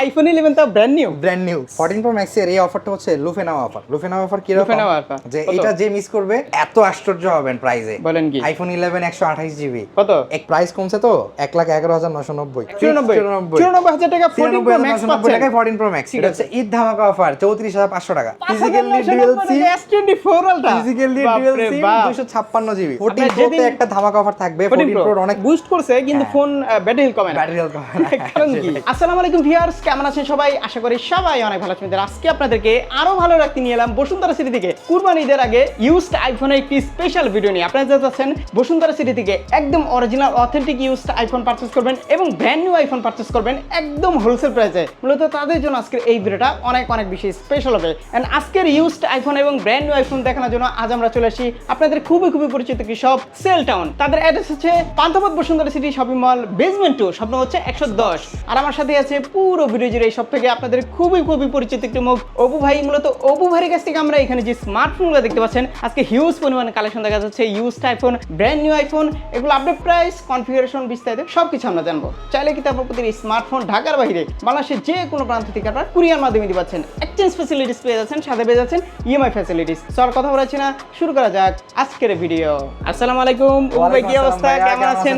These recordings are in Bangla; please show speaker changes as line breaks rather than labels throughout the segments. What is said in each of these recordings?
আইফোন 11 তা brand new
brand new 14 Pro Max এর এই হচ্ছে লুফে অফার লুফে অফার
কি
এটা যে মিস করবে এত আশ্চর্য হবেন
প্রাইজে
আইফোন ইলেভেন একশো আঠাশ জিবি।
কত?
এক প্রাইস কমছে তো 111990 94
চুরানব্বই। চুরানব্বই হাজার টাকা ফোরটিন প্রো ম্যাক্স
নব্বই
পাচ্ছেন।
টাকায় ফোরটিন প্রো ম্যাক্স এটা হচ্ছে ঈদ ধামাকা অফার চৌত্রিশ হাজার পাঁচশো টাকা। Physically
physically
dual SIM
S twenty four ultra
physically dual SIM দুশো ছাপ্পান্ন জিবি ফোরটিন প্রোতে একটা ধামাকা অফার থাকবে
ফোরটিন
ফোরটিন অনেক
বুস্ট করছে কিন্তু। ফোন ব্যাটারি হেলথ কমে না।
ব্যাটারি হেলথ
কারণ কি? আসসালামু আলাইকুম ভিউয়ার্স কেমন আছেন সবাই? আশা করি সবাই অনেক ভালো আছেন। আজকে আপনাদেরকে আরও ভালো রাখতে নিয়ে এলাম বসুন্ধরা সিটি থেকে। কুরবানি ঈদের আগে ইউজড আইফোনের একটি স্পেশাল ভিডিও নিয়ে। আপনারা যাতে চাচ্ছেন বসুন্ধরা সিটি থেকে একদম original authentic used iPhone purchase করবেন এবং ব্র্যান্ড নিউ আইফোন পারচেস করবেন একদম হোলসেল প্রাইসে মূলত তাদের জন্য আজকের এই ভিডিওটা অনেক অনেক বেশি স্পেশাল হবে। এন্ড আজকের ইউজড আইফোন এবং ব্র্যান্ড নিউ আইফোন দেখানোর জন্য আজ আমরা চলে আসি আপনাদের খুবই খুবই পরিচিত একটি শপ সেল টাউন তাদের অ্যাড্রেস হচ্ছে Panthapath Bashundhara City shopping mall basement two স্বপ্ন হচ্ছে একশো দশ। আর আমার সাথে আছে পুরো ভিডিও জুড়ে এই সব থেকে আপনাদের খুবই খুবই পরিচিত একটি মুখ অপু ভাই। মূলত অপু ভাইয়ের কাছ থেকে আমরা এখানে যে স্মার্টফোনগুলো দেখতে পাচ্ছেন, আজকে হিউজ পরিমাণে কালেকশন দেখা যাচ্ছে। Used iPhone brand new iPhone এগুলো আপডেট প্রাইস কনফিগারেশন বিস্তারিত সব কিছু আমরা জানব। চাইলে কিন্তু আপনার প্রতি স্মার্টফোন ঢাকার বাইরে বাংলাদেশের যে কোনো প্রান্ত থেকে আপনারা কুরিয়ার মাধ্যমে দিতে পারছেন এক্সচেঞ্জ ফ্যাসিলিটিস পেয়ে যাচ্ছেন সাথে পেয়ে যাচ্ছেন ইএমআই ফ্যাসিলিটিস সর কথা বলাচ্ছি না শুরু করা যাক আজকের ভিডিও আসসালামু আলাইকুম ভাই কি অবস্থা? কেমন আছেন?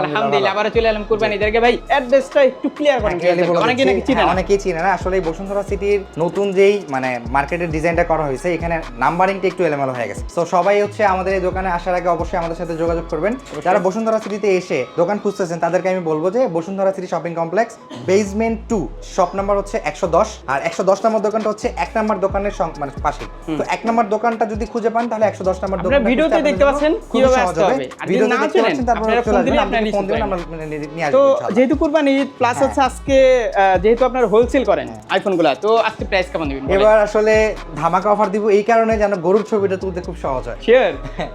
আলহামদুলিল্লাহ
আবার চলে এলাম কুরবানি ঈদের ভাই অ্যাড্রেসটা একটু ক্লিয়ার করেন অনেকে নাকি চিনে
হ্যাঁ, অনেকেই চিনে না। আসলে বসুন্ধরা সিটির নতুন যেই মানে মার্কেটের ডিজাইনটা করা হয়েছে এখানে নাম্বারিংটা একটু এলোমেলো হয়ে গেছে। তো সবাই হচ্ছে আমাদের এই দোকানে আসার আগে অবশ্যই আমাদের সাথে যোগাযোগ করবেন। যারা বসুন্ধরা সিটিতে এসে দোকান খুঁজতেছেন তাদেরকে আমি বলব যে Bashundhara City shopping complex basement two. Shop number হচ্ছে একশো দশ। আর একশো দশ নম্বর দোকানটা হচ্ছে এক নম্বর দোকানের মানে পাশে। তো এক নম্বর দোকানটা যদি খুঁজে পান তাহলে একশো দশ নম্বর
আপনারা ভিডিওতে দেখতে পাচ্ছেন কীভাবে আসতে হবে।
ভিডিওতে দেখতে পাচ্ছেন তারপর চলে আসবেন। আপনি ফোন দিবেন আমরা নিয়ে- নিয়ে
তো যেহেতু কুরবানি ঈদ প্লাস
হ্যাঁ।
হচ্ছে আজকে যেহেতু আপনারা হোলসেল করেন আইফোনগুলো তো আজকে প্রাইস কেমন দিবেন
এবার আসলে ধামাকা অফার দিব এই কারণে যেন গরুর ছবিটা তুলতে খুব সহজ হয়।
শিওর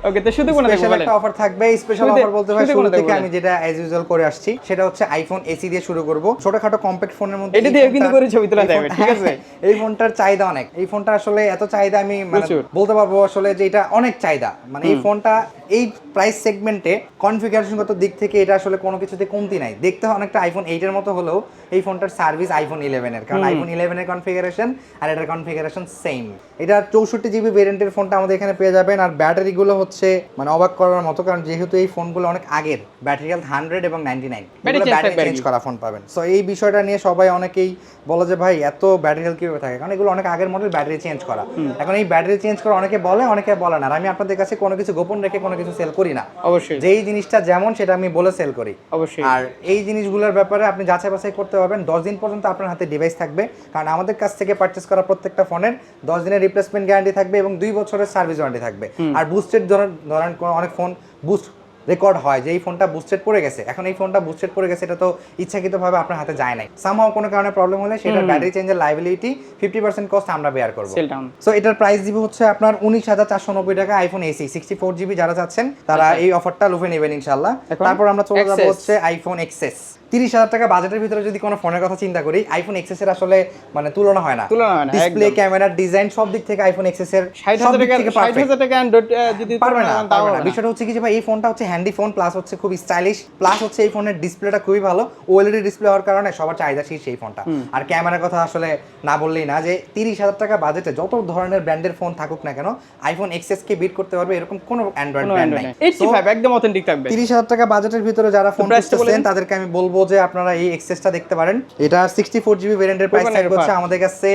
ওকে তো শুধু কোনো
স্পেশাল একটা অফার থাকবে স্পেশাল অফার বলতে হয় শুরু থেকে আমি যেটা অ্যাজ ইউজুয়াল করে আসছি সেটা হচ্ছে আইফোন এসি দিয়ে শুরু করব। ছোটখাটো কম্প্যাক্ট ফোনের মধ্যে
এটা
ফোনটা-
কিন্তু করে ছবি তোলা যাবে, ঠিক আছে?
এই ফোনটার চাহিদা অনেক। এই ফোনটা আসলে এত চাহিদা আমি মানে বলতে পারব আসলে যে এটা অনেক চাহিদা। মানে এই ফোনটা এই প্রাইস সেগমেন্টে কনফিগারেশনগত দিক থেকে এটা আসলে কোনো কিছুতে কমতি নাই। দেখতে হয় অনেকটা আইফোন এইটের মতো হলেও এই ফোনটার সার্ভিস আইফোন ইলেভেনের কারণ আইফোন ইলেভেনের কনফিগারেশন আর এটার কনফিগারেশন সেম এটা চৌষট্টি জিবি ভেরিয়েন্টের ফোনটা আমাদের এখানে পেয়ে যাবেন। আর ব্যাটারিগুলো হচ্ছে মানে অবাক করার মতো কারণ যেহেতু এই ফোনগুলো অনেক আগের। ব্যাটারি হেলথ হান্ড্রেড এবং নাইনটি নাইন ব্যাটারি চেঞ্জ করা ফোন পাবেন। সো এই বিষয়টা নিয়ে সবাই অনেকেই বলে যে ভাই এত ব্যাটারি হেলথ কীভাবে থাকে? কারণ এগুলো অনেক আগের মডেল ব্যাটারি চেঞ্জ করা। এখন এই ব্যাটারি চেঞ্জ করা অনেকে বলে অনেকে বলে না। আর আমি আপনাদের কাছে কোনো কিছু গোপন রেখে কোনো কিছু সেল করি না।
অবশ্যই।
যেই জিনিসটা যেমন সেটা আমি বলে সেল করি।
অবশ্যই।
আর এই জিনিসগুলোর ব্যাপারে আপনি যাচাই বাছাই করতে পারবেন। দশ দিন পর্যন্ত আপনার হাতে ডিভাইস থাকবে। কারণ আমাদের কাছ থেকে পারচেস করা প্রত্যেকটা ফোনের দশ দিনের রিপ্লেসমেন্ট গ্যারান্টি থাকবে এবং দুই বছরের সার্ভিস ওয়ারেন্টি থাকবে। আর বুস্টেড ধরেন ধরেন অনেক ফোন বুস্ট রেকর্ড হয় যে এই ফোনটা বুস্টেড পড়ে গেছে। এখন এই ফোনটা বুস্টেড পড়ে গেছে এটা তো ইচ্ছাকৃতভাবে আপনার হাতে যায় নাই। সামহাও কোনো কারণে প্রবলেম হলে সেটা ব্যাটারি চেঞ্জের লাইবিলিটি ফিফটি পার্সেন্ট কস্ট আমরা বেয়ার করব। সো এটার প্রাইস দিব হচ্ছে আপনার উনিশ হাজার চারশো নব্বই টাকা iPhone SE sixty four GB যারা চাচ্ছেন তারা এই অফারটা লুফে নেবেন ইনশাল্লাহ তারপর আমরা চলে যাব হচ্ছে আইফোন এক্সেস তিরিশ হাজার টাকা বাজেটের ভিতরে যদি কোনো ফোনের কথা চিন্তা করি আইফোন এক্সেস এর আসলে মানে তুলনা হয় না।
তুলনা হয় না,
ডিসপ্লে ক্যামেরা ডিজাইন সব দিক থেকে আইফোন এক্সেস এর
ষাট হাজার টাকা ষাট হাজার টাকা অ্যান্ড্রয়েড যদি
পারবে না পারবে না। বিষয়টা হচ্ছে কি যে ভাই এই ফোনটা হচ্ছে হ্যান্ডি ফোন প্লাস হচ্ছে খুব স্টাইলিশ প্লাস হচ্ছে এই ফোনের ডিসপ্লেটা খুবই ভালো। ওএলইডি ডিসপ্লে হওয়ার কারণে সবার চাহিদা শীর্ষ এই ফোনটা আর ক্যামেরার কথা আসলে না বললেই না যে তিরিশ হাজার টাকা বাজেটে যত ধরনের ব্র্যান্ডের ফোন থাকুক না কেন আইফোন এক্সএস কে বিট করতে পারবে এরকম কোনো অ্যান্ড্রয়েড ব্র্যান্ড নাই।
একদম অথেন্টিক থাকবে।
তিরিশ হাজার টাকা বাজেটের ভিতরে যারা ফোন। তাদেরকে আমি বলব যে আপনারা এই এক্সেসটা দেখতে পারেন। এটা সিক্সটি ফোর জিবি ভেরিয়েন্টের প্রাইস থাকবে হচ্ছে আমাদের কাছে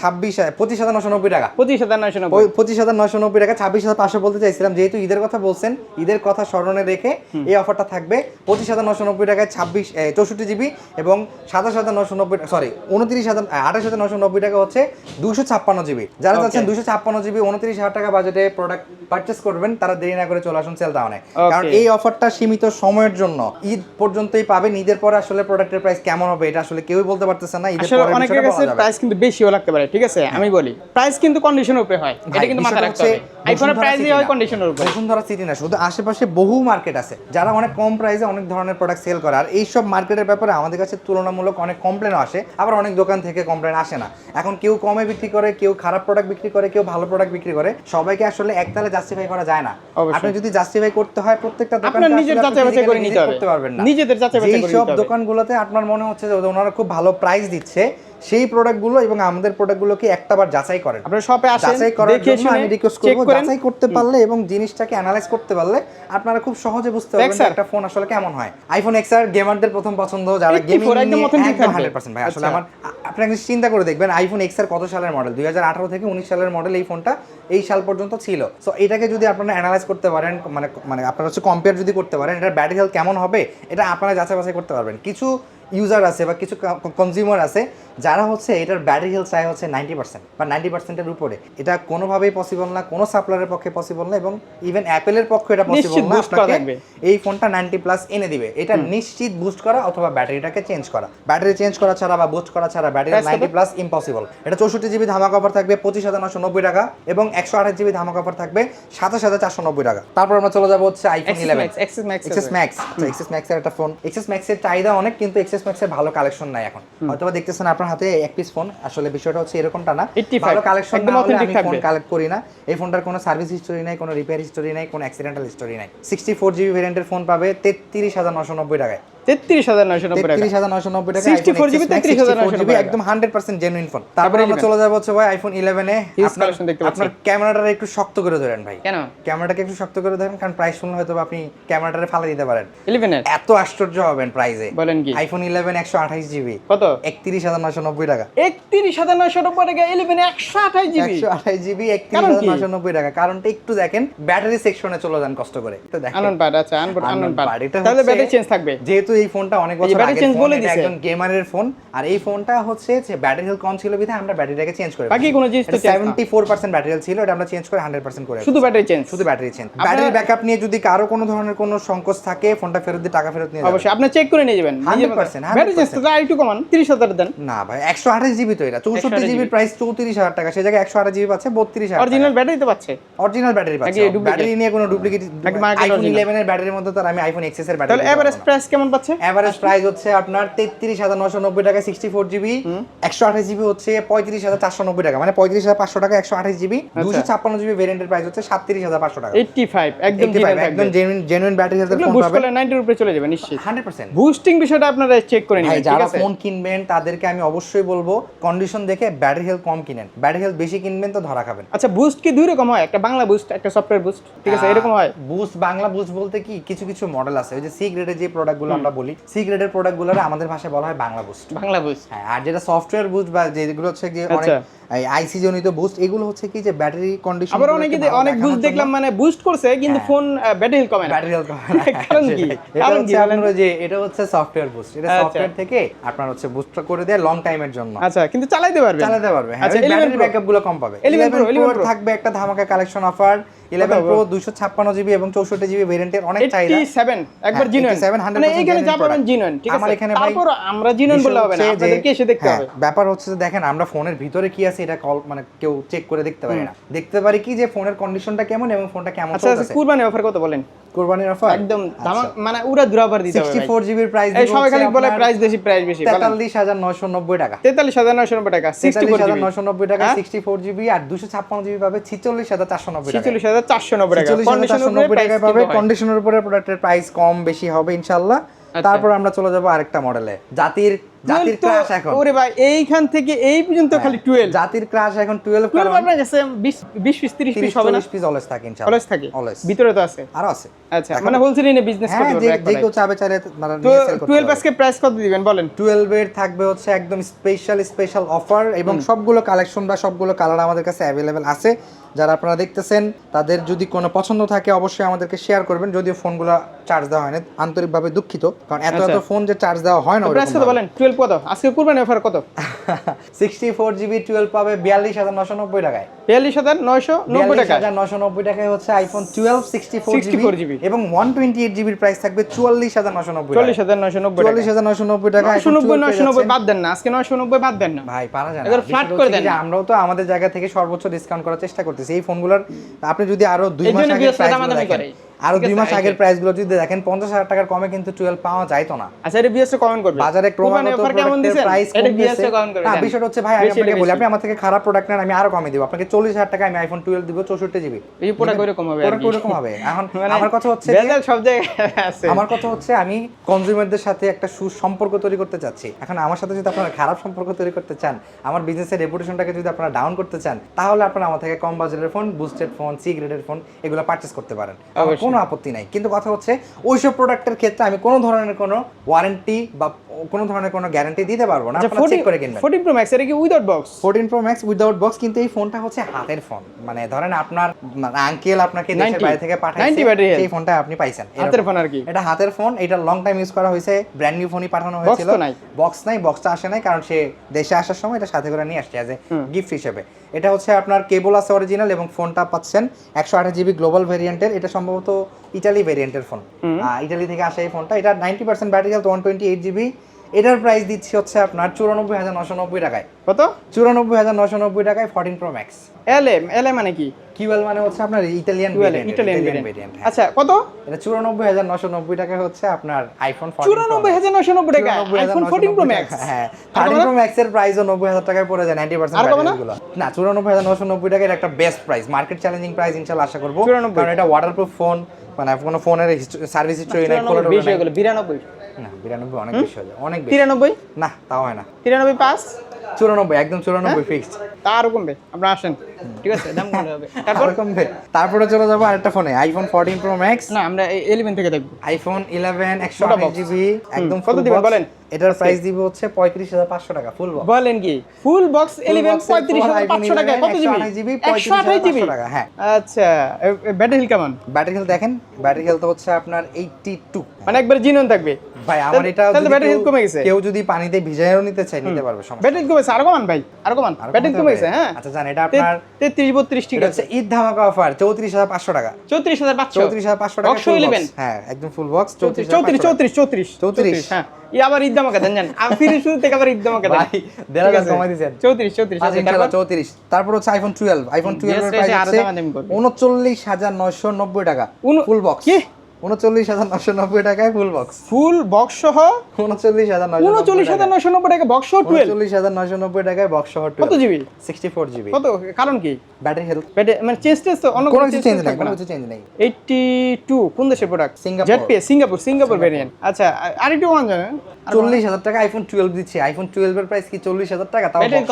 ছাব্বিশ পঁচিশ হাজার নশো নব্বই টাকা।
পঁচিশ হাজার নয়শো নব্বই।
পঁচিশ হাজার নশো নব্বই টাকা ছাব্বিশ হাজার পাঁচশো বলতে চাইছিলাম। যেহেতু ঈদের কথা বলছেন ঈদের কথা স্মরণে রেখে এই অফারটা থাকবে। পঁচিশ হাজার নশো নব্বই টাকায় ছাব্বিশ চৌষট্টি জিবি এবং সাতাশ হাজার নশো নব্বই সরি উনত্রিশ হাজার আঠাশ হাজার নশো নব্বই টাকা হচ্ছে দুশো ছাপ্পান্ন জিবি যারা. চাচ্ছেন দুশো ছাপ্পান্ন জিবি উনত্রিশ হাজার টাকা বাজেটে প্রোডাক্ট পারচেস করবেন তারা দেরি না করে চলে আসুন সেল
Okay.
কারণ এই অফারটা সীমিত সময়ের জন্য ঈদ পর্যন্তই পাবেন ঈদের পরে আসলে প্রোডাক্টের প্রাইস কেমন হবে এটা আসলে কেউই বলতে পারতেছে না ঈদের পরে
অনেকের কাছে প্রাইস কিন্তু বেশিও লাগতে পারে ঠিক আছে? আমি বলি প্রাইস কিন্তু কন্ডিশনের উপরে হয় এটা কিন্তু মাথায় রাখতে হবে। আইফোনের প্রাইসই হয় কন্ডিশনের উপরে।
বসুন্ধরা সিটি না শুধু আশেপাশে বহু মার্কেট আছে যারা অনেক কম প্রাইসে অনেক ধরনের প্রোডাক্ট সেল করে আর এইসব মার্কেটের ব্যাপারে আমাদের কাছে তুলনামূলক অনেক কমপ্লেনও আসে আবার অনেক দোকান থেকে কমপ্লেন আসে না। এখন কেউ কমে বিক্রি করে কেউ খারাপ প্রোডাক্ট বিক্রি করে কেউ ভালো প্রোডাক্ট বিক্রি করে সবাইকে আসলে একতালে জাস্টিফাই করা যায় না। আপনি যদি জাস্টিফাই করতে হয় প্রত্যেকটা দোকান
নিজের যাচাই বাছাই করে নিতে হবে।
করতে পারবেন না।
নিজেদের যাচাই বাছাই করে
যেই সব দোকানগুলোতে আপনার মনে হচ্ছে যে ওনারা খুব ভালো প্রাইস দিচ্ছে। সেই প্রোডাক্টগুলো এবং আমাদের প্রোডাক্টগুলোকে একটাবার যাচাই করেন।
আপনারা শপে আসেন
যাচাই করার জন্য আমি রিকোয়েস্ট করব যাচাই করতে পারলে এবং জিনিসটাকে অ্যানালাইজ করতে পারলে আপনারা খুব সহজে বুঝতে পারবেন যে একটা ফোন আসলে কেমন হয়। আইফোন এক্সআর গেমারদের প্রথম পছন্দ যারা
84
গেমিং
একদম authentic
একদম
থাকবে।
100% ভাই আসলে
আচ্ছা।
আমার আ- আপনি একটু চিন্তা করে দেখবেন আইফোন এক্স আর কত সালের মডেল 2018 থেকে 19 সালের মডেল এই ফোনটা এই সাল পর্যন্ত ছিল। সো এটাকে যদি আপনারা অ্যানালাইজ করতে পারেন মানে মানে আপনারা হচ্ছে কম্পেয়ার যদি করতে পারেন এটার ব্যাটারি হেলথ কেমন হবে এটা আপনারা যাচাই বাছাই করতে পারবেন। কিছু ইউজার আছে বা কিছু কনজিউমার আছে যারা হচ্ছে এটার ব্যাটারি হেলথ চাই হচ্ছে নাইনটি পার্সেন্ট বা নাইনটি পার্সেন্টের উপরে এটা কোনোভাবেই পসিবল না কোনো সাপ্লারের পক্ষে পসিবল না এবং ইভেন অ্যাপেলের পক্ষে এটা পসিবল না আপনাকে। এই ফোনটা নাইনটি প্লাস এনে দিবে। এটা নিশ্চিত বুস্ট করা অথবা ব্যাটারিটাকে চেঞ্জ করা। ব্যাটারি চেঞ্জ করা ছাড়া বা বুস্ট করা ছাড়া ব্যাটারি? নাইনটি প্লাস ইম্পসিবল এটা চৌষট্টি জিবি ধামাকা অফার থাকবে পঁচিশ হাজার নশো নব্বই টাকা এবং একশো আঠাশ জিবি ধামাকা অফার থাকবে সাতাশ হাজার চারশো নব্বই টাকা। তারপর আমরা চলে যাব হচ্ছে iPhone eleven XS Max XS Max এর একটা ফোন এক্সেস ম্যাক্স এর চাহিদা অনেক কিন্তু এক্সেস ম্যাক্স এর ভালো কালেকশন নাই এখন। হয়তোবা দেখতেছেন আপনার হাতে এক পিস ফোন আসলে বিষয়টা হচ্ছে এরকমটা না। ভালো কালেকশন না হলে আমি ফোন কালেক্ট করি না। এই ফোনটার কোনো সার্ভিস হিস্টোরি নাই কোনো রিপেয়ার হিস্টোরি নাই কোনো অ্যাক্সিডেন্টাল হিস্টোরি নাই। সিক্সটি ফোর জিবি ভ্যারিয়েন্টের ফোন পাবে তেত্রিশ হাজার নশো নব্বই টাকায়।
তেত্রিশ হাজার নয়শো নব্বই
তেত্রিশ হাজার নশো নব্বই টাকা
64 GB, 33,990
জিবি
টাকা।
একদম হান্ড্রেড পার্সেন্ট জেনুইন ফোন তারপরে
তারপরে
আমরা চলে যাব হচ্ছে ভাই আইফোন ইলেভেনে
Huge collection দেখতে পাচ্ছি।
আপনার ক্যামেরাটা একটু শক্ত করে ধরেন ভাই।
কেন?
ক্যামেরাটাকে একটু শক্ত করে ধরেন কারণ প্রাইস শুনলে হয়তো আপনি ক্যামেরাটারে ফালা দিতে পারেন।
ইলেভেনের
এত আশ্চর্য হবেন প্রাইসে
বলেন কি?
আইফোন ইলেভেন একশো আঠাইশ জিবি
কত?
একত্রিশ হাজার নশো নব্বই টাকা।
একত্রিশ হাজার নয়শো নব্বই টাকা ইলেভেন একশো আঠাশ জিবি
একশো আঠাইশ জিবি একত্রিশ হাজার
কি?
নব্বই টাকা। কারণটা একটু দেখেন ব্যাটারি সেকশনে চলে যান কষ্ট করে। দেখেন।
আনন্দ পার্ট আচ্ছা আনন্দ পার্ট
এটা
তাহলে ব্যাটারি চেঞ্জ থাকবে।
যেহেতু এই ফোনটা অনেক বছর
change
ফোন,
বলে দিছে।
একজন গেমারের ফোন আর এই ফোনটা হচ্ছে যে ব্যাটারি হেলথ কম ছিল বিধায় আমরা ব্যাটারিটাকে চেঞ্জ করে
বাকি কোনো জিনিস তো change না।
সেভেন্টি ফোর পার্সেন্ট ব্যাটারি ছিল এটা আমরা চেঞ্জ করে হান্ড্রেড পার্সেন্ট করে
শুধু ব্যাটারি চেঞ্জ
শুধু ব্যাটারি চেঞ্জ ব্যাটারি ব্যাকআপ নিয়ে যদি কারও কোনো ধরনের কোনো সংকোচ থাকে ফোনটা ফেরত দিয়ে টাকা ফেরত নিয়ে যাবেন।
অবশ্যই আপনি চেক করে নিয়ে যাবেন।
100%,
ব্যাটারি চেঞ্জ তো আর একটু কমান তিরিশ হাজার দেন।
না ভাই একশো আঠাশ জিবি তো এটা। চৌষট্টি
128
জিবির প্রাইস চৌত্রিশ হাজার টাকা। সেই জায়গায় একশো আঠাশ জিবি পাচ্ছে বত্রিশ হাজার
অরিজিনাল ব্যাটারি তো পাচ্ছে।
অরিজিনাল ব্যাটারি পাচ্ছে। ব্যাটারি নিয়ে কোনো ডুপ্লিকেট আইফোন
original?
ইলেভেন এর ব্যাটারির মধ্যে তো আমি আইফোন এক্সএস এর ব্যাটারি তাহলে
এভারেজ প্রাইস কেমন পাচ্ছে?
এভারেজ প্রাইস হচ্ছে আপনার তেত্রিশ হাজার নশো নব্বই টাকা সিক্সটি ফোর জিবি একশো আঠাশ জিবি হচ্ছে পঁয়ত্রিশ হাজার চারশো নব্বই টাকা। মানে পঁয়ত্রিশ হাজার পাঁচশো টাকা একশো আঠাশ জিবি দুশো ছাপ্পান্ন জিবি ভেরিয়েন্টের প্রাইস হচ্ছে সাতত্রিশ হাজার পাঁচশো টাকা।
এইটটি ফাইভ একদম
একদম জেনুইন জেনুইন ব্যাটারি
এগুলো
ফোন পাবেন।
90 উপরে চলে যাবে নিশ্চিত।
হান্ড্রেড পার্সেন্ট
বুস্টিং বিষয়টা আপনারা চেক করে ঠিক
যারা ফোন কিনবেন তাদেরকে আমি অবশ্যই বলব কন্ডিশন দেখে ব্যাটারি হেলথ কম কিনেন। ব্যাটারি হেলথ বেশি কিনবেন তো ধরা খাবেন।
আচ্ছা বুস্ট কি দুই রকম হয়? একটা বাংলা বুস্ট একটা সফটওয়্যার বুস্ট ঠিক আছে? এরকম হয়?
বুস্ট বাংলা বুস্ট বলতে কি কিছু কিছু মডেল আছে। ওই যে সি গ্রেডের যে প্রোডাক্টগুলো আমরা বলি সি গ্রেডের প্রোডাক্টগুলো আমাদের ভাষায় বলা হয় বাংলা বুস্ট
বাংলা বুস্ট
হ্যাঁ আর যেটা সফটওয়্যার বুস্ট বা যেগুলো হচ্ছে কি অনেক
আচ্ছা।
আইসি জনিত বুস্ট এগুলো হচ্ছে কি যে ব্যাটারি কন্ডিশন
আবার অনেকে অনেক বুস্ট দেখলাম মানে বুস্ট করছে কিন্তু। ফোন ব্যাটারি কমে না
ব্যাটারি হেলথ
কারণ কি?
এটা
কারণ
হচ্ছে
কি?
আপনার যে এটা হচ্ছে সফটওয়্যার বুস্ট এটা
আচ্ছা।
সফটওয়্যার থেকে আপনার হচ্ছে বুস্ট করে দেয় লং টাইমের জন্য
আচ্ছা কিন্তু চালাইতে পারবে
চালাতে পারবে হ্যাঁ
আচ্ছা,
ওই
11
ব্যাটারি ব্যাকআপগুলো কম পাবে
11 Pro,
11 Pro
11 Pro।
থাকবে একটা ধামাকা কালেকশন অফার 11
হবে?
Pro 256 জিবি এবং 64 জিবি ভেরিয়েন্টের অনেক চাহিদা।
87 একবার
হ্যাঁ,
জিনুইন
87, 100%
মানে এইখানে যা পাবেন। জিনুইন ঠিক আছে?
আমার এখানে
তারপর আমরা জিনুইন বললে হবে না আপনাদেরকে এসে দেখতে
হ্যাঁ,
হবে।
ব্যাপার হচ্ছে যে দেখেন আমরা ফোনের ভিতরে কি আছে এটা কল মানে কেউ চেক করে দেখতে পারি না। দেখতে পারি কি যে ফোনের কন্ডিশনটা কেমন এবং ফোনটা কেমন
আচ্ছা আচ্ছা অফার কত বলেন?
কোরবানির অফার
একদম মানে উড়া দুরা অফার দিতে হবে ভাই।
64 জিবির প্রাইস
এই সবাই খালি বলে প্রাইস বেশি প্রাইস বেশি বলেন।
43990 টাকা।
তেতাল্লিশ হাজার নয়শো নব্বই টাকা সিক্সটি ফোর জিবি
43990 টাকা
হ্যাঁ?
64 জিবি আর 256 জিবি পাবে 46490 টাকা।
ছিচল্লিশ হাজার চারশো নব্বই টাকা।
46490
কন্ডিশনের উপরে
টাকায় পাবে। কন্ডিশনের উপরে প্রোডাক্টের প্রাইস কম বেশি হবে ইনশাআল্লাহ।
আচ্ছা।
তারপর আমরা চলে যাব আরেকটা মডেলে জাতির জাতির ক্রাশ এখন।
ওরে ভাই এইখান থেকে এই পর্যন্ত খালি টুয়েলভ
জাতির ক্রাশ এখন 12 কারণ
আপনার কাছে বিশ বিশ পিস তিরিশ
30
পিস হবে না?
40 পিস অলওয়েজ থাকে ইনশাআল্লাহ।
অলওয়েজ থাকে?
অলওয়েজ
ভিতরে তো আছে?
আরও আছে।
আচ্ছা মানে হোলসেল বিজনেস
হ্যাঁ
করতে
যে কেউ চাবে চাইলে তারা নিয়ে সেল করতে
টুয়েলভ
পারবে।
আজকে প্রাইস কত দিবেন বলেন?
12 এর থাকবে হচ্ছে একদম স্পেশাল স্পেশাল অফার এবং সবগুলো কালেকশন বা সবগুলো কালার আমাদের কাছে অ্যাভেলেবেল আছে। যারা আপনারা দেখতেছেন তাদের যদি কোনো পছন্দ থাকে অবশ্যই আমাদেরকে শেয়ার করবেন। যদিও ফোনগুলো চার্জ দেওয়া হয় না আন্তরিকভাবে দুঃখিত। কারণ এত এত
আচ্ছা।
ফোন যে চার্জ দেওয়া হয় না
প্রাইস কত বলেন টুয়েলভ কত? আজকে কুরবানি অফার কত?
সিক্সটি ফোর জিবি টুয়েলভ পাবে বিয়াল্লিশ হাজার নশো নব্বই টাকায়।
বিয়াল্লিশ হাজার নয়শো নব্বই
বিয়াল্লিশ
টাকা
হাজার নশো নব্বই টাকায় হচ্ছে iPhone twelve sixty four
64
GB এবং ওয়ান টোয়েন্টি এইট জিবির প্রাইস থাকবে চুয়াল্লিশ হাজার নশো নব্বই
চল্লিশ হাজার নয়শো নব্বই টাকা
চুয়াল্লিশ হাজার নশো নব্বই টাকা
নয়শো নব্বই নয়শো নব্বই বাদ দেন না আজকে নয়শো নব্বই বাদ দেন না।
ভাই পারা যায় না।
flat করে দেন।
আমরাও তো আমাদের জায়গা থেকে সর্বোচ্চ ডিসকাউন্ট করার চেষ্টা করতেছি। এই ফোনগুলোর আপনি যদি আরও দুই মাস
আগে
প্রাইস।
আরও
দুই মাস আগের প্রাইসগুলো যদি দেখেন পঞ্চাশ হাজার টাকার কমে কিন্তু টুয়েলভ পাওয়া যাইতো না।
আচ্ছা এটা বিএসএ কমেন্ট করবে।
বাজারে ক্রমাগত প্রাইস না বিষয়টা হচ্ছে ভাই আমি আপনাকে বলি আপনি আমার থেকে খারাপ প্রোডাক্ট নেন আমি আরও কমে দিব। আপনাকে চল্লিশ হাজার টাকা আমি আইফোন টুয়েলভ দিব চৌষট্টি জিবি
এই প্রোডাক্ট হবে
প্রোডাক্ট
কি।
হবে। এখন
মানে
আমার কথা হচ্ছে যে-
ভেজাল সব জায়গায় আছে।
আমার কথা হচ্ছে আমি কনজিউমারদের সাথে একটা সুসম্পর্ক তৈরি করতে চাচ্ছি। এখন আমার সাথে যদি আপনারা খারাপ সম্পর্ক তৈরি করতে চান আমার বিজনেসের রেপুটেশনটাকে যদি আপনারা ডাউন করতে চান তাহলে আপনারা আমার থেকে কম বাজেটের ফোন বুস্টেড ফোন সি গ্রেডের ফোন এগুলো পারচেস করতে পারেন। কোনো আপত্তি নাই। কিন্তু কথা হচ্ছে ওইসব প্রোডাক্টের ক্ষেত্রে আমি কোনো ধরনের কোনো ওয়ারেন্টি বা কোনো ধরনের কোনো গ্যারান্টি দিতে পারব না।
আচ্ছা
আপনারা চেক করে কিনবেন।
ফোর্টিন প্রো ম্যাক্স এটা কি without box
fourteen pro max without box কিন্তু এই ফোনটা হচ্ছে হাতের ফোন মানে ধরেন আপনার আঙ্কেল আপনাকে দেশের বাইরে থেকে
90
পাঠাইছে সেই ফোনটা আপনি পাইছেন।
হাতের ফোন আর কি?
এটা হাতের ফোন এটা লং টাইম ইউজ করা হয়েছে ব্র্যান্ড নিউ ফোনই পাঠানো হয়েছিল। বক্স নাই বক্সটা আসে নাই কারণ সে দেশে আসার সময় এটা সাথে করে নিয়ে আসছে অ্যাজ এ গিফট হিসেবে। এটা হচ্ছে আপনার কেবল আছে অরিজিনাল এবং ফোনটা পাচ্ছেন একশো আঠাশ জিবি গ্লোবাল ভেরিয়েন্টের এটা সম্ভবত ইটালি ভেরিয়েন্টের ফোন ইটালি থেকে আসে এই ফোনটা এটা ninety percent battery health one twenty eight GB এটার প্রাইস দিচ্ছি হচ্ছে আপনার চুরানব্বই হাজার নশো নব্বই টাকায়।
কত?
চুরানব্বই হাজার নশো নব্বই টাকায় fourteen pro max
L M L M মানে কি?
কিউএল মানে হচ্ছে আপনার ইটালিয়ান
ইটালিয়ান ভেরিয়েন্ট
ভেরিয়েন্ট
আচ্ছা কত?
এটা চুরানব্বই হাজার নশো নব্বই টাকা হচ্ছে আপনার আইফোন
চুরানব্বই হাজার নয়শো নব্বই টাকা। আইফোন ফোর্টিন প্রো ম্যাক্স
হ্যাঁ। থার্টিন প্রো ম্যাক্স এর প্রাইসও নব্বই হাজার টাকায় পড়ে যায় নাইনটি পার্সেন্ট
আর কমে না?
না চুরানব্বই হাজার নশো নব্বই টাকার একটা best price market challenging price ইনশাল্লাহ আশা করব।
94
কারণ এটা ওয়াটারপ্রুফ ফোন মানে কোনো ফোনের সার্ভিস হিস্ট্রি নাই কোনো
বেশি হয়ে গেল বিরানব্বই।
না বিরানব্বই অনেক বেশি হয়ে যায় অনেক বেশি।
তিরানব্বই?
না তাও হয় না।
তিরানব্বই পাঁচ
চুরানব্বই একদম চুরানব্বই ফিক্সড
তা আরও কমবে আপনারা আসেন। ঠিক আছে দাম কমে হবে তারপর?
কমবে। তারপরে চলে যাব আরেকটা ফোনে আইফোন ফোরটিন প্রো ম্যাক্স
না আমরা এলিভেন থেকে দেখব।
আইফোন ইলেভেন একশো। জিবি একদম
কত দিবেন বলেন?
এটার প্রাইস দিব হচ্ছে পঁয়ত্রিশ হাজার পাঁচশো টাকা ফুল বক্স
বলেন কি? ফুল বক্স এলিভেন পঁয়ত্রিশ হাজার পাঁচশো টাকা কত জিবি একশো আঠাশ জিবি
টাকা হ্যাঁ।
আচ্ছা ব্যাটারি হিল কেমন?
ব্যাটারি হেলথ দেখেন ব্যাটারি হেলথ হচ্ছে আপনার এইটটি টু
মানে একবার জিনন থাকবে?
ভাই আমার এটা
তাহলে ব্যাটারি হেলথ কমে গেছে।
কেউ যদি পানিতে ভিজায়ও নিতে চায় নিতে পারবে সমস্যা
ব্যাটারি কমেছে আরও কমান ভাই আরও কমান ব্যাটারি কমে গেছে হ্যাঁ।
আচ্ছা জান এটা আপনার
তেত্রিশ বত্রিশ ঠিক আছে।
ঈদ ধামাকা অফার চৌত্রিশ হাজার পাঁচশো টাকা।
চৌত্রিশ হাজার পাঁচশো।
চৌত্রিশ হাজার পাঁচশো টাকা
বক্স
full হ্যাঁ একদম ফুল বক্স চৌত্রিশ
চৌত্রিশ চৌত্রিশ চৌত্রিশ
চৌত্রিশ?
হ্যাঁ। ই আবার ঈদ দামাকা দেন জান। আমি ফিরে শুরু থেকে আবার ঈদ দামাকা দেন।
ভাই দেড় হাজার কমাই দিয়েছেন
চৌত্রিশ চৌত্রিশ
আচ্ছা
আচ্ছা,
ইনশাআল্লাহ
তারপর?
হচ্ছে আইফোন টুয়েলভ আইফোন টুয়েলভ এর প্রাইস হচ্ছে
দামাদামি করবে।
উনচল্লিশ হাজার নয়শো নব্বই টাকা।
উন-
ফুল বক্স
কি?
উনচল্লিশ হাজার নয়শো নব্বই টাকায় ফুল বক্স
ফুল বক্স সহ?
উনচল্লিশ হাজার নয়শো
উনচল্লিশ হাজার নয়শো নব্বই টাকা বক্স সহ টুয়েলভ
উনচল্লিশ হাজার নয়শো নব্বই টাকায় বক্স সহ
কত জিবি
সিক্সটি ফোর জিবি
কত? কারণ কি?
ব্যাটারি হেলথ
ব্যাটারি মানে চেঞ্জ টেস্ট তো অন্য
কোনো কিছু চেঞ্জ নাই কোনো কিছু চেঞ্জ নেই।
এইটটি টু কোন দেশের product
Singapore.
ZPS Singapore Singapore variant আচ্ছা আর- আরেকটু ওয়ান জানেন।
চল্লিশ হাজার টাকা আইফোন টুয়েলভ দিচ্ছে। আইফোন টুয়েলভ এর প্রাইস কি চল্লিশ হাজার টাকা? তাও বক্স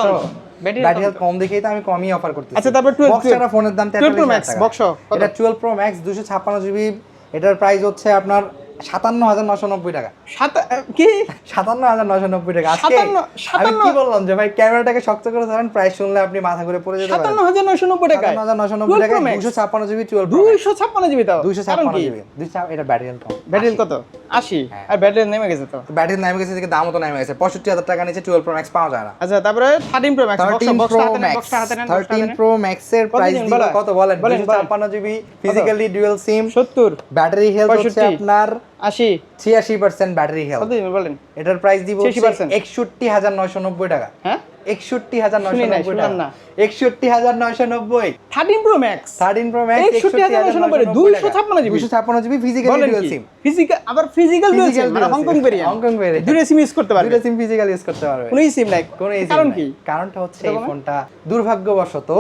ব্যাটারি হেলথ কম। দেখেই তো আমি কমই অফার করতেছি।
আচ্ছা, তারপর 12
বক্স ছাড়া ফোনের দাম
12 Pro Max,
43
box সহ কত?
এটা টুয়েলভ প্রো ম্যাক্স দুশো ছাপ্পান্ন জিবি এটার প্রাইস হচ্ছে আপনার সাতান্ন হাজার নশো নব্বই টাকা।
কি?
সাতান্ন হাজার নশো নব্বই টাকা। আমি কি বললাম যে ভাই ক্যামেরাটাকে শক্ত করে ধরেন প্রাইস শুনলে আপনি মাথা ঘুরে পড়ে যেতে
সাতান্ন হাজার নশো নব্বই টাকা
সাতান্ন হাজার নশো নব্বই টাকা দুশো ছাপ্পান্ন জিবি টুয়েলভ
দুশো ছাপ্পান্ন জিবি তাও? দুশো
ছাপ্পান্ন জিবি। দুইশো এটা ব্যাটারি হেলথ কম
ব্যাটারি কত? আশি।
হ্যাঁ।
আর ব্যাটারি নেমে গেছে তো।
ব্যাটারি নামে গেছে থেকে দামও তো নেমে গেছে। পঁয়ষট্টি হাজার টাকা নিচে টুয়েলভ প্রো ম্যাক্স পাওয়া যায় না।
আচ্ছা তারপরে thirteen pro max
thirteen pro max thirteen pro max এর প্রাইস দিল কত বলেন?
বলেন,
ছাপ্পান্ন জিবি ফিজিক্যালি ডুয়েল সিম
সত্তর।
ব্যাটারি হেলথ হচ্ছে আপনার
আশি।
ছিয়াশি পার্সেন্ট ব্যাটারি হেলথ
বলেন?
এটার প্রাইস দিব একষট্টি হাজার নয়শো নব্বই টাকা।
হ্যাঁ?
একষট্টি হাজার নয়শো নব্বই
না।
একষট্টি হাজার নয়শো নব্বই।
Thirteen pro max
thirteen pro max
61,990 256 GB.
দুশো ছাপ্পান্ন GB physically dual sim
physical আবার ফিজিক্যাল
Physical
ডুয়াল মানে Hong Kong variant
Hong Kong variant।
দুটো সিম ইউজ করতে পারবে।
দুইটা সিম ফিজিক্যালি ইউজ করতে পারবে।
কোনো সিম নাই।
কোনো এই
কারণ
কারণ
কি?
কারণটা হচ্ছে এই ফোনটা দুর্ভাগ্যবশত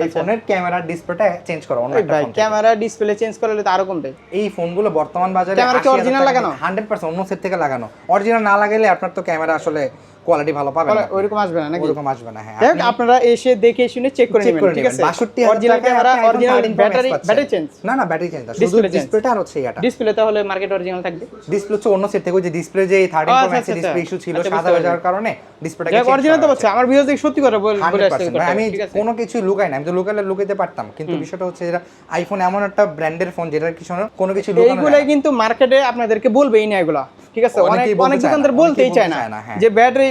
এই
আচ্ছা।
ফোনের ক্যামেরার ডিসপ্লেটা চেঞ্জ করা অন্য
ভাই ক্যামেরা ডিসপ্লে চেঞ্জ করলে তো আরও কমবে।
এই ফোনগুলো বর্তমান বাজারে
ক্যামেরা কি original লাগানো?
হান্ড্রেড পার্সেন্ট অন্য সেট থেকে লাগানো। অরিজিনাল না লাগাইলে আপনার তো ক্যামেরা আসলে কোয়ালিটি ভালো পাবেন
ওইরকম আসবে না নাকি?
ওরকম আসবে না হ্যাঁ।
আপনারা এসে দেখে শুনে চেক করে নেবেন ঠিক আছে? Original camera original
13
battery battery change
না না ব্যাটারি চেঞ্জ শুধু ডিসপ্লেটা আর হচ্ছে এটা
ডিসপ্লে তাহলে মার্কেট অরিজিনাল থাকবে।
ডিসপ্লে হচ্ছে অন্য সেট থেকে যে ডিসপ্লে যে থার্টিন
ও,
প্রো ম্যাক্সের ডিসপ্লে ইস্যু ছিল
আচ্ছা,
সাদা হয়ে যাওয়ার কারণে ডিসপ্লেটা
অরিজিনাল তো বলছে আমার দেখে সত্যি কথা বল- আসছে
আমি কোনো কিছু লুকাই না। আমি তো লুকালে লুকাইতে পারতাম। কিন্তু বিষয়টা হচ্ছে যেটা আইফোন এমন একটা ব্র্যান্ডের ফোন যেটার কিছু কোনো কিছু লুকানো
এইগুলাই কিন্তু মার্কেটে আপনাদেরকে বলবেই না এগুলা ঠিক আছে? অনেক অনেক দোকানদার বলতেই চায় না
চায় না, হ্যাঁ।
যে ব্যাটারি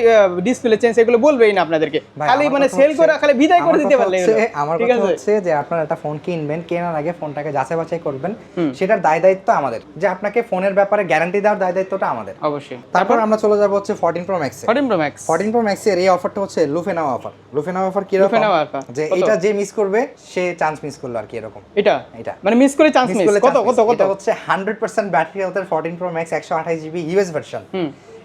ডিসপ্লে চেঞ্জ এগুলো বলবেই না আপনাদেরকে। খালি মানে সেল করে খালি বিদায় করে দিতে পারলে।
আমার কথা হচ্ছে যে আপনারা একটা ফোন কিনবেন কেনার আগে ফোনটাকে যাচাই বাছাই করবেন। সেটার দায় দায়িত্ব আমাদের। যে আপনাকে ফোনের ব্যাপারে গ্যারান্টি দেওয়ার দায় দায়িত্বটা আমাদের।
অবশ্যই।
তারপর আমরা চলে যাব হচ্ছে fourteen pro max
14 pro max
fourteen pro ম্যাক্সের এই অফারটা হচ্ছে লুফেনা অফার লুফেনা অফার কি রকম? যে এটা যে মিস করবে সে চান্স মিস করল আর কি এরকম।
এটা?
এটা।
মানে মিস করে চান্স
মিস
কত কত কত?
হচ্ছে হান্ড্রেড পার্সেন্ট ব্যাটারি হেলথের ফোরটিন প্রো ম্যাক্স একশো আঠাশ জিবি ইউএস ভার্সন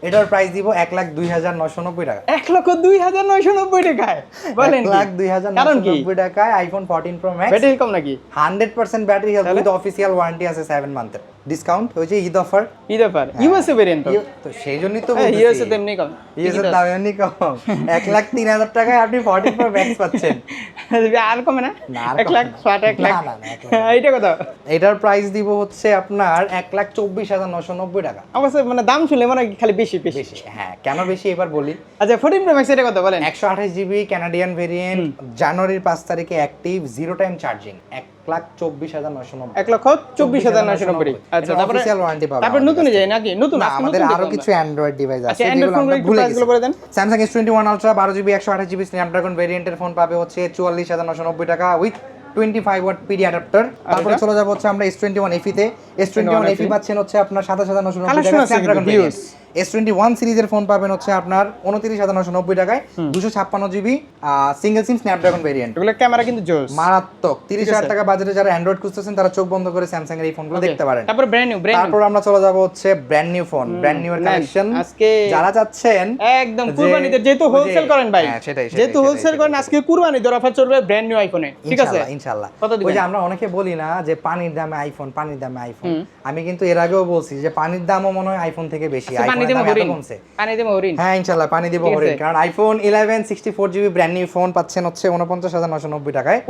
এটার প্রাইস দিব এক লাখ দুই হাজার নশো নব্বই টাকা।
এক লক্ষ দুই হাজার নশো নব্বই টাকায়। বলেন
লাখ দুই হাজার
কারণ কি?
নব্বই টাকায় iPhone fourteen pro max
battery কম নাকি?
Hundred percent battery health with official warranty আছে সেভেন মান্থের ডিসকাউন্ট হয়েছে ঈদ অফার
কি ব্যাপার ইউএসএ ভেরিয়েন্ট তো
তো সেই জন্যই তো
ইউএসএ তেমনি কম।
ইউএসএর দাম এমনি কম। এক লাখ তিন হাজার টাকায় আপনি ফোরটিন প্রো ম্যাক্স পাচ্ছেন।
আর কমে না? এক লাখ। ষাট এক লাখ। এইটা কত?
এটার প্রাইস দিব হচ্ছে আপনার এক লাখ চব্বিশ হাজার নশো নব্বই টাকা।
অবশ্য মানে দাম শুনলে মানে খালি বেশি বেশি।
হ্যাঁ কেন বেশি এবার বলি।
আচ্ছা ফোরটিন প্রো ম্যাক্স এটা কথা বলেন?
একশো আঠাশ জিবি ক্যানাডিয়ান ভেরিয়েন্ট জানুয়ারির পাঁচ তারিখে অ্যাক্টিভ জিরো টাইম চার্জিং এক লাখ চব্বিশ হাজার নশো নব্বই।
এক লক্ষ চব্বিশ হাজার নয়শো নব্বই। আচ্ছা তারপরে
ওয়ারেন্টি পাবে
তারপর নতুন যাই নাকি নতুন
আমাদের
আরও
কিছু অ্যান্ড্রয়েড ডিভাইস
আচ্ছা,
আছে
Android
যেগুলো আমরা ভুলে
price বলে দেন।
Samsung S twenty one ultra বারো জিবি একশো আঠাশ জিবি স্ন্যাপড্রাগন ভেরিয়েন্টের ফোন পাবে হচ্ছে চুয়াল্লিশ হাজার নশো নব্বই টাকা with twenty five watt PD adapter তারপরে চলে যাব হচ্ছে আমরা এস টোয়েন্টি ওয়ান এফিতে এস টোয়েন্টি ওয়ান এফি পাচ্ছেন হচ্ছে আপনার সাতাশ হাজার নশো নব্বই টাকা এস টোয়েন্টি ওয়ান সিরিজের ফোন পাবেন হচ্ছে আপনার উনত্রিশ হাজার নশো নব্বই টাকায় দুশো ছাপ্পান্ন GB single sim Snapdragon variant
এগুলো ক্যামেরা কিন্তু জোস।
মারাত্মক। তিরিশ হাজার। টাকা বাজারে যারা অ্যান্ড্রয়েড খুঁজতেছেন তারা চোখ বন্ধ করে স্যামসাং এর এই ফোনগুলো দেখতে পারেন।
তারপর ব্র্যান্ড নিউ
তারপর আমরা চলে যাব হচ্ছে brand new phone brand new এর। কালেকশন
আজকে
যারা চাচ্ছেন
একদম কুরবানিদের যেহেতু হোলসেল করেন ভাই
হ্যাঁ, সেটাই,
যেহেতু হোলসেল করেন। আজকে কুরবানিদের অফার চলবে ব্র্যান্ড নিউ আইফোনে ঠিক আছে?
ইনশাআল্লাহ? ওই যে আমরা অনেকে বলি না যে পানির দামে আইফোন পানির দামে আইফোন আমি কিন্তু এর আগেও বলছি যে পানির দামও মনে হয় আইফোন থেকে বেশি
আচ্ছা, পানি
আইফোনের
দেবো হরিণ। পানি দেবো হরিণ।
হ্যাঁ ইনশাল্লাহ পানি দিব হরিণ। কারণ iPhone eleven sixty four GB brand new phone পাচ্ছেন হচ্ছে উনপঞ্চাশ হাজার নশো নব্বই টাকায়।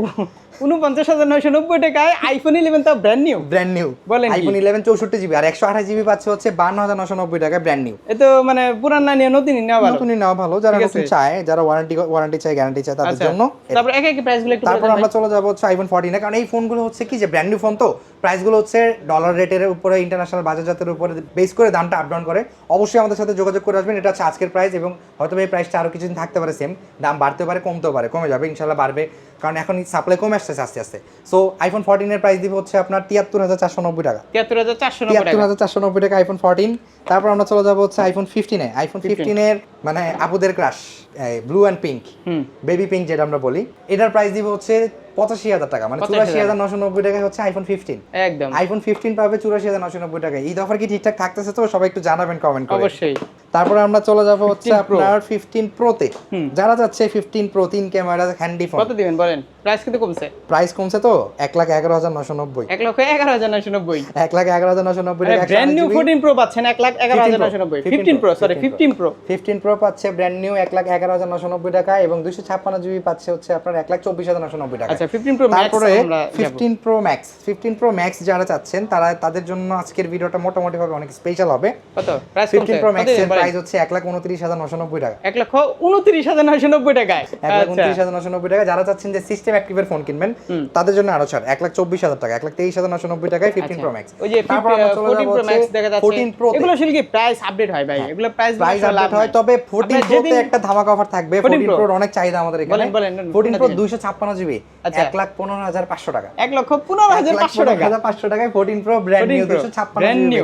উনপঞ্চাশ হাজার নয়শো নব্বই টাকায় আইফোন ইলেভেন তাও ব্র্যান্ড নিউ
ব্র্যান্ড নিউ
বলেন কি?
আইফোন ইলেভেন চৌষট্টি জিবি আর একশো আঠাশ জিবি পাচ্ছে হচ্ছে বান্ন হাজার নশো নব্বই টাকায় ব্র্যান্ড নিউ
এ তো মানে পুরান না নিয়ে নতুনই নেওয়া ভালো।
নতুনই নেওয়া ভালো। যারা নতুন চায় যারা ওয়ারেন্টি ওয়ারেন্টি চায় গ্যারান্টি চায় তাদের
আচ্ছা।
জন্য
তারপর এক এক প্রাইসগুলো একটু
তারপর আমরা চলে যাব হচ্ছে আইফোন ফোরটিনে কারণ এই ফোনগুলো হচ্ছে কি যে ব্র্যান্ড নিউ ফোন তো? প্রাইসগুলো হচ্ছে ডলার রেটের উপরে ইন্টারন্যাশনাল বাজারজাতের উপরে বেস করে দামটা আপ ডাউন করে। অবশ্যই আমাদের সাথে যোগাযোগ করে আসবেন। এটা হচ্ছে আজকের প্রাইস এবং হয়তো এই প্রাইসটা আরও কিছুদিন থাকতে পারে সেম দাম বাড়তে পারে, কমতেও পারে, কমে যাবে ইনশাল্লাহ বাড়বে। কারণ এখন সাপ্লাই কমে আসতেছে আস্তে আস্তে। সো আইফোন ফোরটিনের প্রাইস দিব হচ্ছে আপনার তিয়াত্তর হাজার চারশো নব্বই টাকা।
তিয়াত্তর হাজার চারশো
তিয়াত্তর
টাকা।
হাজার চারশো নব্বই টাকা আইফোন ফোরটিন তারপর আমরা চলে যাব হচ্ছে আইফোন ফিফটিনে আইফোন ফিফটিনের মানে আপুদের crush blue and pink baby pink যেটা আমরা বলি। এটার প্রাইস দিব হচ্ছে পঁচাশি হাজার টাকা। মানে চুরাশি হাজার নশো নব্বই টাকা হচ্ছে আইফোন ফিফটিন
একদম।
আইফোন ফিফটিন পাবে চুরাশি হাজার নশো নব্বই টাকা এই অফার কি ঠিকঠাক থাকতেছে তো? সবাই একটু জানাবেন কমেন্ট করে।
অবশ্যই।
তারপরে আমরা চলে যাব হচ্ছে আপনার ফিফটিন প্রোতে। যারা যাচ্ছে ফিফটিন প্রো তিন ক্যামেরা হ্যান্ডি ফোন।
কত দিবেন বলেন? প্রাইস কিন্তু কমছে।
প্রাইস কমছে তো এক লাখ এগারো হাজার নশো নব্বই।
এক লক্ষ এগারো হাজার নয়শো নব্বই।
এক লাখ এগারো হাজার নশো নব্বই
ব্র্যান্ড নিউ ফোরটিন প্রো পাচ্ছেন এক লাখ এগারো হাজার নয়শো নব্বই। Fifteen pro sorry fifteen pro
fifteen pro পাচ্ছে ব্র্যান্ড নিউ এক লাখ এগারো হাজার নশো নব্বই টাকা এবং দুইশো ছাপ্পান্ন জিবি পাচ্ছে হচ্ছে আপনার এক লাখ চব্বিশ হাজার নশো নব্বই টাকা।
আচ্ছা ফিফটিন প্রো
তারপরে fifteen pro max fifteen pro max যারা চাচ্ছেন তারা তাদের জন্য আজকের ভিডিওটা মোটামুটি ভাবে অনেক স্পেশাল হবে।
কত? প্রাইস
ফিফটিন প্রো ম্যাক্স এর প্রাইস হচ্ছে এক লাখ উনত্রিশ হাজার নশো নব্বই টাকা।
এক লক্ষ উনত্রিশ হাজার নয়শো নব্বই টাকায়।
এক লাখ
আচ্ছা।
উনত্রিশ হাজার নশো নব্বই টাকা। যারা চাচ্ছেন যে সিস্টেম অ্যাক্টিভের ফোন কিনবেন। তাদের জন্য আরও ছাড় এক লাখ চব্বিশ হাজার টাকা এক লাখ তেইশ হাজার নশো নব্বই টাকায় ফিফটিন প্রো ম্যাক্স।
ওই যে ফোরটিন প্রো ম্যাক্স দেখা যাচ্ছে।
ফোরটিন প্রো
এগুলো আসলে কি প্রাইস আপডেট হয় ভাই? এগুলো প্রাইস
প্রাইস আপডেট হয় তবে ফোরটিন প্রোতে একটা ধামাকা অফার থাকবে।
14
ফোরটিন প্রোর অনেক চাহিদা আমাদের এখানে। ফোরটিন প্রো দুইশো ছাপ্পান্ন জিবি
আচ্ছা।
এক লাখ পনেরো হাজার পাঁচশো টাকা।
এক লক্ষ পনেরো হাজার পাঁচশো টাকা।
পাঁচশো টাকায় ফোরটিন প্রো ব্র্যান্ড নিউ দুশো ছাপ্পান্ন জিবি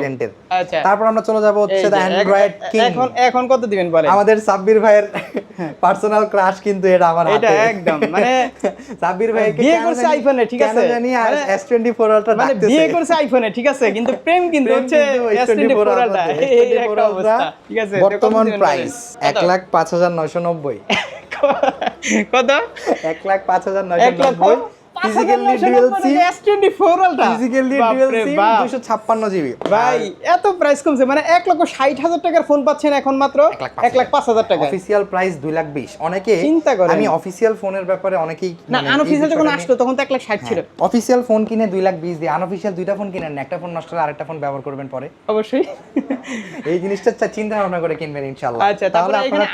আচ্ছা।
তারপর আমরা চলে যাব হচ্ছে দ্য অ্যান্ড্রয়েড কিং
এখন এখন কত দিবেন বলেন?
আমাদের সাব্বির ভাইয়ের পার্সোনাল ক্রাশ কিন্তু এটা আমার
এটা একদম মানে
সাব্বির ভাই মানে
বিয়ে করছে আইফোনে ঠিক আছে।
জানি S24 আলট্রা
মানে বিয়ে করছে আইফোনে ঠিক আছে কিন্তু প্রেম কিন্তু হচ্ছে S24 আলট্রা এই একটা অবস্থা ঠিক আছে
বর্তমান প্রাইস 1 লাখ 5990
কত?
1 lakh physically dual sim
S24 ultra
physically dual sim দুশো ছাপ্পান্ন জিবি
ভাই এত প্রাইস কমছে মানে এক লক্ষ ষাট হাজার টাকার ফোন পাচ্ছেন এখন মাত্র
এক লাখ
এক হাজার টাকা
অফিসিয়াল প্রাইস দুই লাখ বিশ। অনেকে
চিন্তা করেন।
আমি অফিসিয়াল ফোনের ব্যাপারে অনেকেই
না যখন আসলো তখন তো এক লাখ ষাট ছিল।
অফিসিয়াল ফোন কিনে লাখ দিয়ে দুইটা ফোন কিনেন একটা ফোন নষ্ট হলে আরেকটা ফোন ব্যবহার করবেন পরে।
অবশ্যই।
এই জিনিসটা চিন্তা ভাবনা করে কিনবেন ইনশাআল্লাহ।
আচ্ছা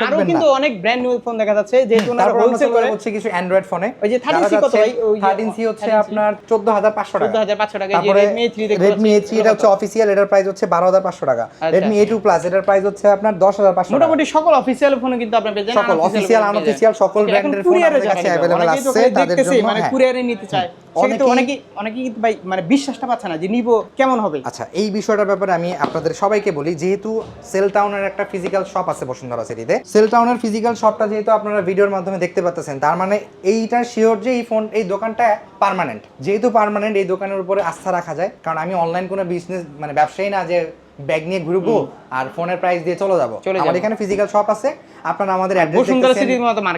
আরও
কিন্তু অনেক ব্র্যান্ড নিউ ফোন দেখা যাচ্ছে যেহেতু ওনারা হোলসেল করে।
হচ্ছে কিছু অ্যান্ড্রয়েড ফোনে
ওই যে 30C কত ভাই? ওই যে
থার্টিন হচ্ছে আপনার চোদ্দ হাজার পাঁচশো টাকা।
চোদ্দ হাজার পাঁচশো টাকা এই
তারপরে
রেডমি দেখতে
রেডমি এ থ্রি এটা হচ্ছে অফিসিয়াল এটার প্রাইস হচ্ছে বারো হাজার পাঁচশো টাকা।
আচ্ছা।
রেডমি এ টু প্লাস এটার প্রাইস হচ্ছে আপনার দশ হাজার পাঁচশো টাকা।
মোটামুটি সকল অফিসিয়াল ফোনে কিন্তু আপনি পেয়ে যান
সকল অফিসিয়াল আনঅফিসিয়াল সকল ব্র্যান্ডের ফোন আমাদের কাছে অ্যাভেলেবেল আছে তাদের জন্য
মানে
হ্যাঁ।
কুরিয়ারে নিতে চায়। ভাই মানে বিশ্বাসটা পাচ্ছে না যে নিব কেমন হবে।
আচ্ছা এই বিষয়টার ব্যাপারে আমি আপনাদের সবাইকে বলি যেহেতু সেল টাউনের একটা ফিজিক্যাল শপ আছে বসুন্ধরা সিটিতে। সেল টাউনের ফিজিক্যাল শপটা যেহেতু আপনারা ভিডিওর মাধ্যমে দেখতে পাচ্ছেন তার মানে এইটা শিওর যে এই ফোন এই দোকানটা পার্মানেন্ট যেহেতু পার্মানেন্ট এই দোকানের উপরে আস্থা রাখা যায়। কারণ আমি অনলাইন কোনো বিজনেস মানে ব্যবসায়ী না যে ব্যাগ নিয়ে ঘুরবো আর ফোনের প্রাইস দিয়ে চলে যাব। আমাদের এখানে ফিজিক্যাল শপ আছে। আপনারা আমাদের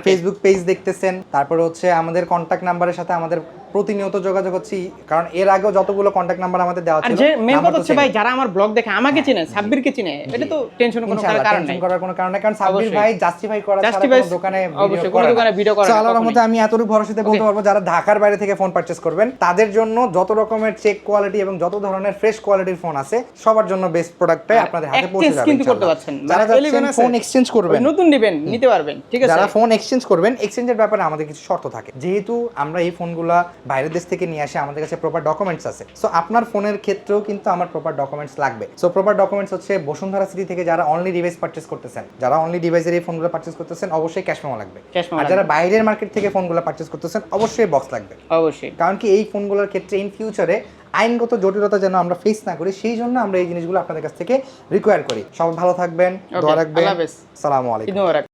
ফেসবুক পেজ দেখতেছেন তারপরে হচ্ছে আমাদের কন্ট্যাক্ট নাম্বারের সাথে আমাদের প্রতিনিয়ত যোগাযোগ হচ্ছে কারণ এর আগেও যতগুলো কন্ট্যাক্ট নাম্বার আমাদের দেওয়া ছিল
যে মেন কথা হচ্ছে ভাই যারা আমার ব্লগ দেখে আমাকে চিনে সাব্বিরকে চিনে এটা তো টেনশন কোনো কারণ নাই।
করার কোনো কারণ নেই কারণ সাব্বির। ভাই জাস্টিফাই করা ছাড়া কোনো দোকানে
অবশ্যই, কোনো দোকানে video করে
আল্লাহর। রহমতে আমি এতটুকু ভরসাতে বলতে পারব যারা ঢাকার বাইরে থেকে ফোন পারচেজ করবেন তাদের জন্য যত রকমের চেক কোয়ালিটি এবং যত ধরনের ফ্রেশ কোয়ালিটির ফোন আছে সবার জন্য বেস্ট প্রোডাক্টটাই আপনাদের হাতে পৌঁছে যাবে
কিন্তু করতে পারছেন।
যারা
11
যাচ্ছেন ফোন এক্সচেঞ্জ করবেন।
নতুন নেবেন নিতে পারবেন ঠিক আছে?
যারা ফোন এক্সচেঞ্জ করবেন এক্সচেঞ্জের ব্যাপারে আমাদের কিছু শর্ত থাকে। যেহেতু আমরা এই ফোনগুলা বাইরের দেশ থেকে নিয়ে আসে আমাদের কাছে প্রপার ডকুমেন্টস আছে। সো আপনার ফোনের ক্ষেত্রেও কিন্তু আমার প্রপার ডকুমেন্টস লাগবে। সো প্রপার ডকুমেন্টস হচ্ছে বসুন্ধরা সিটি থেকে যারা অনলি ডিভাইস পারচেস করতেছেন। যারা অনলি ডিভাইসের এই ফোনগুলো পারচেস করতেছেন অবশ্যই ক্যাশ মেমো লাগবে। আর যারা বাইরের মার্কেট থেকে ফোনগুলো পারচেস করতেছেন অবশ্যই বক্স লাগবে।
অবশ্যই।
কারণ কি এই ফোনগুলোর ক্ষেত্রে ইন ফিউচারে আইনগত জটিলতা যেন আমরা ফেস না করি সেই জন্য আমরা এই জিনিসগুলো আপনাদের কাছ থেকে রিকোয়ার করি। সব ভালো থাকবেন দোয়া রাখবেন।
আল্লাহ হাফেজ।
সালামু আলাইকুম।